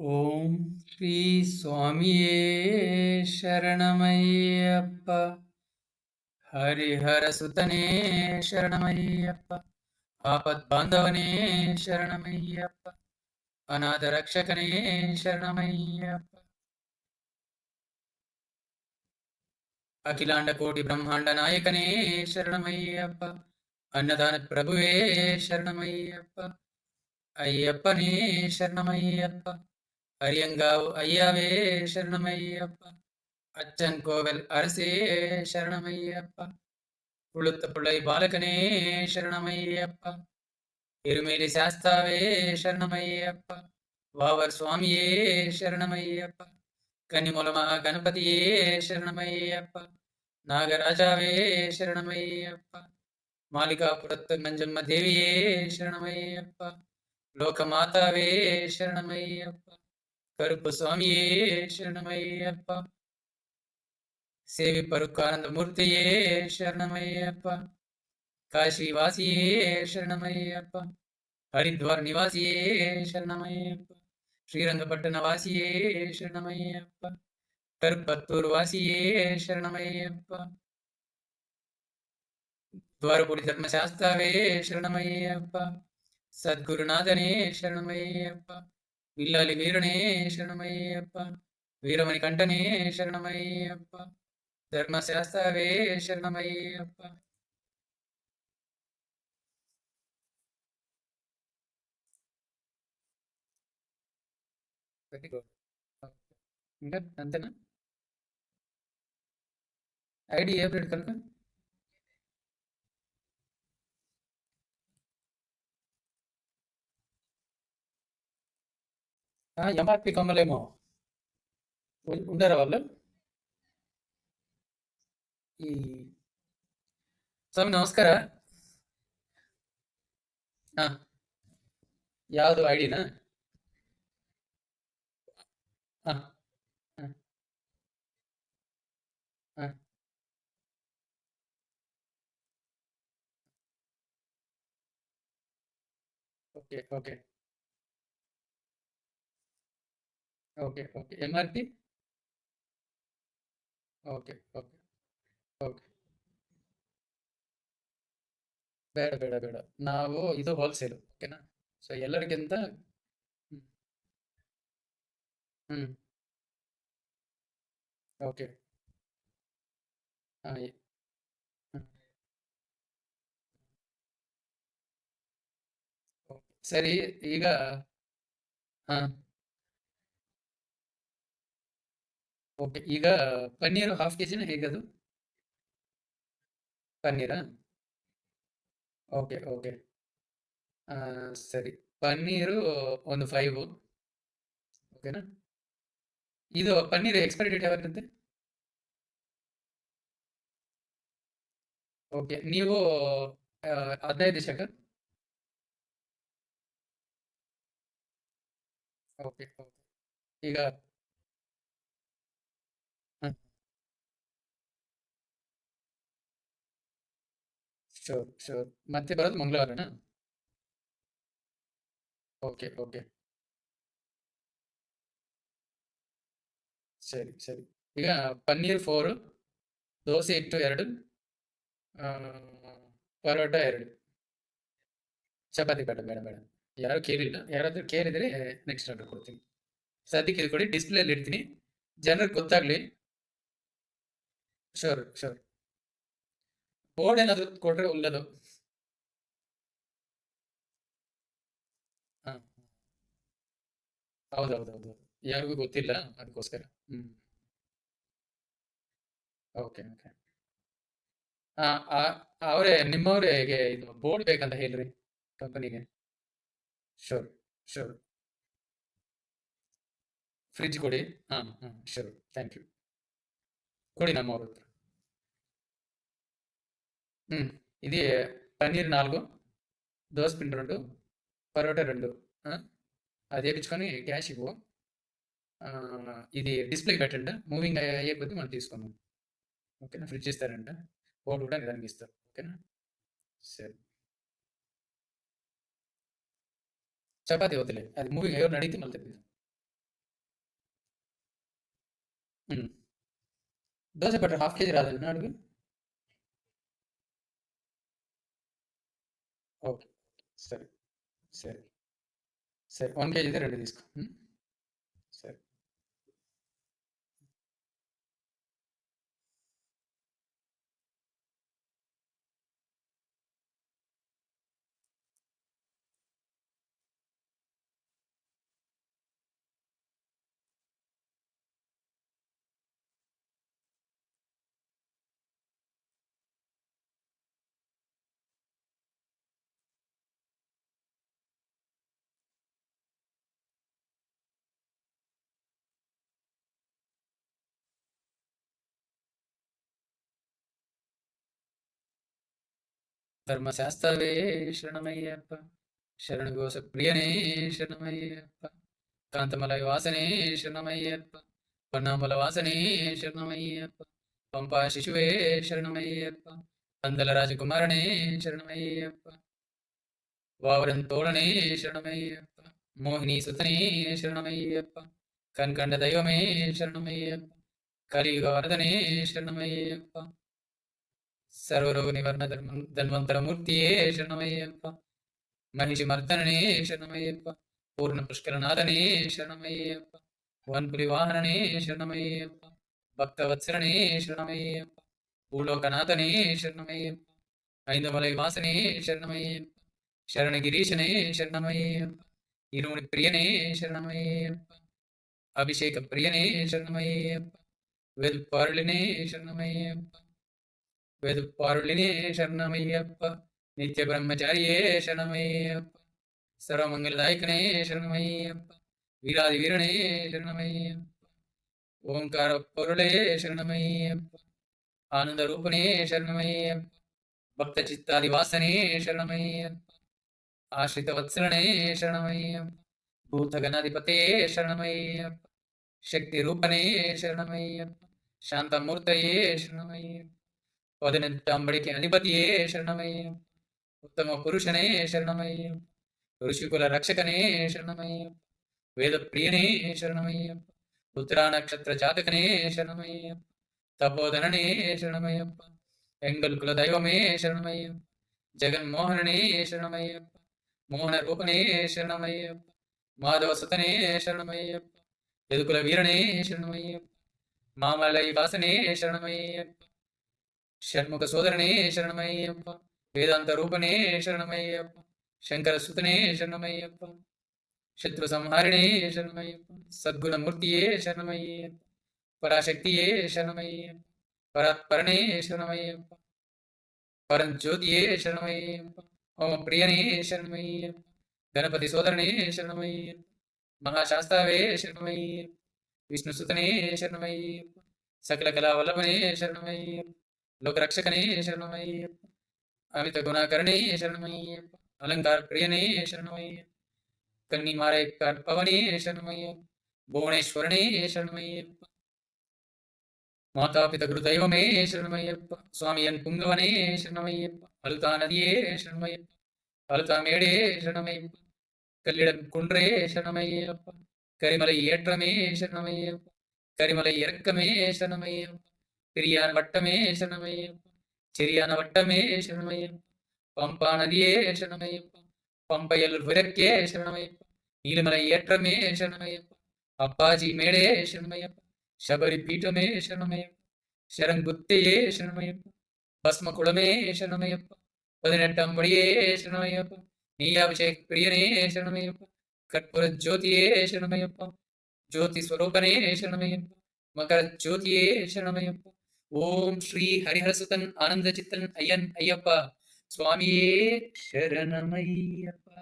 ఓం శ్రీ స్వామియే శరణమయ్యప్ప. హరిహర సుతనే శరణమయ్యప్ప. ఆపద్బాంధవనే శరణమయ్యప్ప. అనాథ రక్షకనే శరణమయ్యప్ప. అఖిలాండ కోటి బ్రహ్మాండ నాయకనే శరణమయ్యప్ప. అన్నదాన ప్రభువే శరణమయ్యప్ప. అయ్యప్పనే శరణమయ్యప్ప. அரியங்காவு ஐயாவே சரணமையப்பா. அச்சன் கோவில் அரசே சரணமையப்பா. உளுத்த பிள்ளை பாலகனே சரணமையப்பா. இருமேலி சாஸ்தாவே சரணமையப்பா. வாவர் சுவாமியே சரணமையப்பா. கனி கன்னிமூலமா கணபதியே சரணமையப்பா. நாகராஜாவே சரணமையப்பா. மாளிகாபுரத்து நஞ்சம்ம தேவியே சரணமையப்பா. லோகமாதாவே சரணமையப்பா. கருப்பு சுவாமியே சரணமையப்பா. சேவிப்பருக்கானந்த மூர்த்தியே சரணமையப்பா. காஷி வாசியே சரணமையப்பா. ஹரித்வார் நிவாசியே சரணமையப்பா. ஸ்ரீரங்கப்பட்டண வாசியே சரணமையப்பா. கருப்பத்தூர் வாசியே சரணமையப்பா. துவாரபுரி தர்மசாஸ்தாவே சரணமையப்பா. சத்குருநாதனே சரணமையப்பா. విల్లాలి వీరునే శరణమయ్యప్ప వీరమని కంటనే శరణమయ్యప్ప ధర్మశాస్త్రవే శరణమయ్యప్ప. ఇంకా అంతేనా? ఐడి ఏ కనుక? ఎంఆర్పి కమ్మలేమో ఉండరా వాళ్ళు ಈ ಸ್ವಾಮಿ ನಮಸ್ಕಾರ ಹಾ ಯಾವುದು ಐ ಡಿನಾ ಹಾ ಹಾ ಹಾ okay okay okay okay M R P okay okay okay ಬೇಡ ಬೇಡ ಬೇಡ. ನಾವು ಇದು ಹೋಲ್ಸೇಲ್ ಓಕೆನಾ ಸೊ ಎಲ್ಲರಿಗಿಂತ ಹ್ಞೂ ಓಕೆ ಹಾಂ ಸರಿ, ಈಗ ಹಾಂ. ಓಕೆ, ಈಗ ಪನ್ನೀರು ಹಾಫ್ ಕೆ ಜಿನ ಹೇಗದು? ಪನ್ನೀರಾ? Okay okay. ಸರಿ. ಪನ್ನೀರು ಒಂದು ಫೈವು ಓಕೆನಾ? ಇದು ಪನ್ನೀರ್ ಎಕ್ಸ್ಪೈರಿ ಡೇಟ್ ಯಾವಾಗಿರುತ್ತೆ ಓಕೆ, ನೀವು ಹದಿನೈದು ದಿವಸಕ್ಕ? Okay okay. ಈಗ ಶೋರ್ ಶೋರ್ ಮತ್ತೆ ಬರೋದು ಮಂಗಳವಾರನಾ? ಓಕೆ ಓಕೆ ಸರಿ ಸರಿ. ಈಗ ಪನ್ನೀರ್ ಫೋರ್ ದೋಸೆ ಇಟ್ಟು ಎರಡು ಪರೋಟ ಎರಡು. ಚಪಾತಿ ಬೇಡ ಬೇಡ ಬೇಡ. ಯಾರು ಕೇಳಿಲ್ಲ. ಯಾರಾದ್ರೂ ಕೇಳಿದ್ರೆ ನೆಕ್ಸ್ಟ್ ಆರ್ಡರ್ ಕೊಡ್ತೀನಿ. ಸದ್ಯಕ್ಕೆ ಇದು ಕೊಡಿ ಡಿಸ್ಪ್ಲೇಲಿ ಇಡ್ತೀನಿ. ಜನರಿಗೆ ಗೊತ್ತಾಗ್ಲಿ. ಶೋರ್ ಶೋರ್ ಬೋರ್ಡ್ ಏನಾದ್ರು ಕೊಟ್ರೆ ಒಳ್ಳೇದು. ಹೌದೌದೌದು. ಯಾರಿಗೂ ಗೊತ್ತಿಲ್ಲ ಅದಕ್ಕೋಸ್ಕರ ಹ್ಮ್. Okay okay. ಅವರೇ, ನಿಮ್ಮವ್ರಿಗೆ ಇದು ಬೋರ್ಡ್ ಬೇಕಂತ ಹೇಳ್ರಿ ಕಂಪನಿಗೆ ಶೋರ್ ಶೋರ್ ಫ್ರಿಜ್ ಕೊಡಿ. ಹಾಂ ಹಾಂ ಶೋರ್ ಥ್ಯಾಂಕ್ ಯು ಕೊಡಿ ನಮ್ಮವ್ರ ಹತ್ರ. ఇది పన్నీర్ నాలుగు దోశ పిండి రెండు పరోటా రెండు. అది వేయించుకొని క్యాష్ ఇవ్వు. ఇది డిస్ప్లే పెట్టండి. మూవింగ్ అయ్యే కొద్దీ మనం తీసుకుందాం. ఓకేనా? ఫ్రిడ్జ్ ఇస్తారంట. బోర్డు కూడా నిదానికి ఇస్తారు. ఓకేనా? సరే. చపాతి వదిలే అది మూవింగ్ ఎవరిని అడిగితే మళ్ళీ తెప్పిద్దాం. దోశ దోస హాఫ్ కేజీ రాదండి. అడుగు. సరే సరే సరే వన్ కేజీ అయితే రెండు తీసుకో தர்மசாஸ்திரவே சரணமையப்பா சரணகோச பிரியனே சரணமையப்பா காந்தமலை வாசனே சரணமையப்பா பொன்னாமல வாசனே சரணமையப்பா பம்பா சிசுவே சரணமையப்பா பந்தல ராஜகுமாரனே சரணமையப்பா வாவரன் தோழனே சரணமையப்பா மோகினி சுத்தனே சரணமையப்பா கண்கண்ட தெய்வமே சரணமையப்பா கலியுக வரதனே சரணமையப்பா ಸರ್ವರೋಗನಿವರ್ಣ ಧರ್ಮ ಧನ್ವಂತರ ಮೂರ್ತಿಯೇ ಶರಣಮಯ್ಯಪ್ಪ ಮಹಿಷಿ ಮರ್ದನೇ ಶರಣಮಯ್ಯಪ್ಪ ಪೂರ್ಣ ಪುಷ್ಕರನಾಥನೇ ಶರಣಮಯ್ಯಪ್ಪ ವನ್ಪುರಿ ವಾಹನನೇ ಶರಣಮಯ್ಯಪ್ಪ ಭಕ್ತವತ್ಸರಣೇ ಶರಣಮಯ್ಯಪ್ಪ பூலோகநாதனே சரணமயப்பா ஐந்தமலை வாசனே சரணமயப்பா சரணகிரீஷனே சரணமயப்பா இருமணி பிரியனே சரணமயப்பா அபிஷேக பிரியனே சரணமயப்பா வெதுப்பாருளினே சரணமயப்பா വേദപ്പാരുളിനേ ശരണമയ്യപ്പ നിത്യബ്രഹ്മചാരിയേ ശരണമയ്യപ്പ സർവമംഗലദായകനേ ശരണമയ്യപ്പ വീരാതി വീരണേ ശരണമയ്യപ്പ ഓംകാരപ്പൊരുളേ ശരണമയ്യപ്പ ആനന്ദരൂപനേ ശരണമയ്യപ്പ ഭക്തചിത്താദിവാസനേ ശരണമയ്യപ്പ ആശ്രിതവത്സലനേ ശരണമയ്യപ്പ ഭൂതഗണാധിപതേ ശരണമയ്യപ്പ ശക്തിരൂപനേ ശരണമയ്യപ്പ ശാന്തമൂർത്തയേ ശരണമയ്യപ്പ പതിനെട്ടാമ്പടിക്ക് അധിപതിയേ ശരണമയം ഉത്തമ പുരുഷനേ ശരണമയം ഋഷികുല രക്ഷകനേ ശരണമയം വേദപ്രിയനേ ശരണമയം ഉത്തരാനക്ഷത്ര ജാതകനേ ശരണമയം തപോധനനേ ശരണമയപ്പ എങ്കൽ കുലദൈവമേ ശരണമയം ജഗന്മോഹനനേ ശരണമയപ്പ മോഹനരൂപനേ ശരണമയപ്പ മാധവസതനേ ശരണമയപ്പ യദുകുല വീരനേ ശരണമയപ്പ മാമലൈവാസനേ ശരണമയപ്പ షణ్ముఖ సోదరనే శరణమయ్యప్ప వేదాంత రూపనే శరణమయ్యప్ప శంకర సుతనే శరణమయ్యప్ప శత్రు సంహారిణే శరణమయ్యప్ప సద్గుణమూర్తియే శరణమయ్యప్ప పరాశక్తియే శరణమయ్యప్ప పరాత్పరణే శరణమయ్యప్ప పరంజ్యోతియే శరణమయ్యప్ప ఓమ ప్రియనే శరణమయ్యప్ప గణపతి సోదరనే శరణమయ్యప్ప మహాశాస్త్రావే శరణమయ్యప్ప విష్ణుసుతనే శరణమయ్యప్ప సకల కళావల్లభనే శరణమయ్యప్ప లోకరక్షకనే శరణమయ్యప్ప అమిత గుణాకరణే శరణమయ్యప్ప అలంకార ప్రియనే శరణమయ్యప్ప కన్ని మారే కర్పవనే శరణమయ్యప్ప భువనేశ్వరనే శరణమయ్యప్ప మాతాపిత గురుదైవమే శరణమయ్యప్ప స్వామి ఎన్ పుంగవనే శరణమయ్యప్ప అలుతా నదియే శరణమయ్యప్ప అలుతా మేడే శరణమయ్యప్ప கல்லிடம் குன்றே சரணமையப்பா கரிமலை ஏற்றமே சரணமையப்பா கரிமலை இறக்கமே சரணமையப்பா പെരിയാൻ വട്ടമേ ശരണമയ്യം ചെറിയാന വട്ടമേ ശരണമയ്യം പമ്പാ നദിയേ ശരണമയ്യപ്പം പമ്പയൽ ഉരക്കേ ശരണമയ്യപ്പം നീലമല ഏற்றമേ ശരണമയ്യപ്പം അപ്പാജി മേടേ ശരണമയ്യപ്പം ശബരി പീഠമേ ശരണമയ്യപ്പം ശരംകുത്തയേ ശരണമയ്യപ്പം ഭസ്മകുളമേ ശരണമയ്യപ്പം പതിനെട്ടാം പടിയേ ശരണമയ്യപ്പം നീയാഭിഷേക പ്രിയനേ ശരണമയ്യപ്പം കർപ്പൂര ജ്യോതിയേ ശരണമയ്യപ്പം ജ്യോതി സ്വരൂപനേ ശരണമയ്യപ്പം മകര ജ്യോതിയേ ശരണമയ്യപ്പം ஓம் ஸ்ரீ ஹரிஹரசுதன் ஆனந்த சித்தன் ஐயன் ஐயப்பா. சுவாமியே சரணமையப்பா